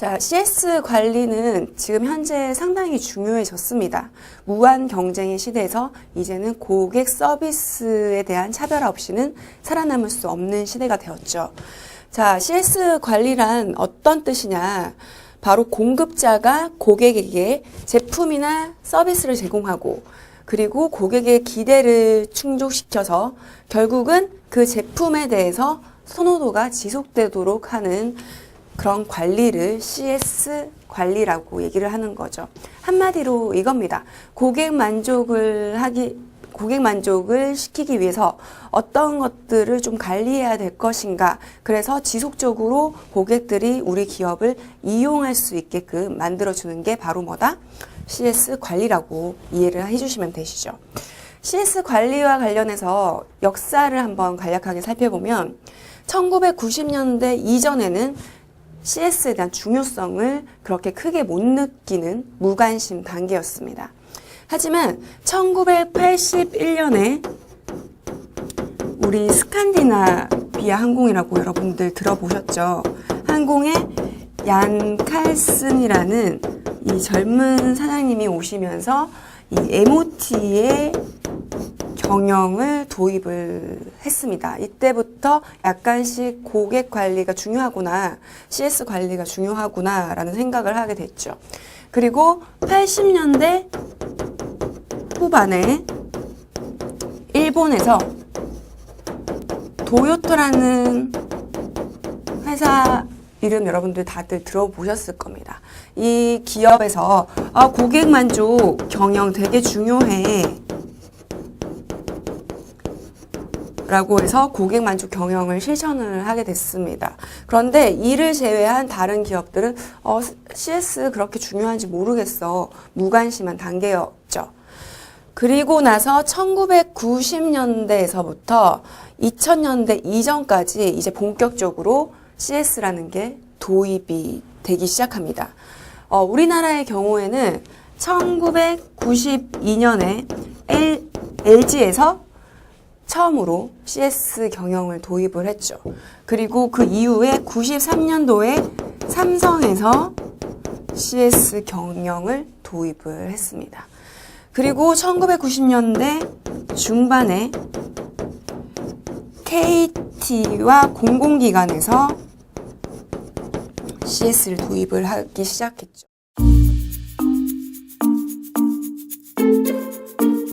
자, CS 관리는 지금 현재 상당히 중요해졌습니다. 무한 경쟁의 시대에서 이제는 고객 서비스에 대한 차별화 없이는 살아남을 수 없는 시대가 되었죠. 자, CS 관리란 어떤 뜻이냐? 바로 공급자가 고객에게 제품이나 서비스를 제공하고 그리고 고객의 기대를 충족시켜서 결국은 그 제품에 대해서 선호도가 지속되도록 하는 그런 관리를 CS 관리라고 얘기를 하는 거죠. 한마디로 이겁니다. 고객 만족을 하기, 고객 만족을 시키기 위해서 어떤 것들을 좀 관리해야 될 것인가. 그래서 지속적으로 고객들이 우리 기업을 이용할 수 있게끔 만들어주는 게 바로 뭐다? CS 관리라고 이해를 해주시면 되시죠. CS 관리와 관련해서 역사를 한번 간략하게 살펴보면 1990년대 이전에는 CS에 대한 중요성을 그렇게 크게 못 느끼는 무관심 단계였습니다. 하지만 1981년에 우리 스칸디나비아 항공이라고 여러분들 들어보셨죠? 항공의 얀 칼슨이라는 이 젊은 사장님이 오시면서 이 MOT의 경영을 도입을 했습니다. 이때부터 약간씩 고객 관리가 중요하구나, CS 관리가 중요하구나라는 생각을 하게 됐죠. 그리고 80년대 후반에 일본에서 도요토라는 회사 이름 여러분들 다들 들어보셨을 겁니다. 이 기업에서 아, 고객 만족 경영 되게 중요해. 라고 해서 고객 만족 경영을 실천을 하게 됐습니다. 그런데 이를 제외한 다른 기업들은 어, CS 그렇게 중요한지 모르겠어. 무관심한 단계였죠. 그리고 나서 1990년대에서부터 2000년대 이전까지 이제 본격적으로 CS라는 게 도입이 되기 시작합니다. 어, 우리나라의 경우에는 1992년에 L, LG에서 처음으로 CS 경영을 도입을 했죠. 그리고 그 이후에 93년도에 삼성에서 CS 경영을 도입을 했습니다. 그리고 1990년대 중반에 KT와 공공기관에서 CS를 도입을 하기 시작했죠.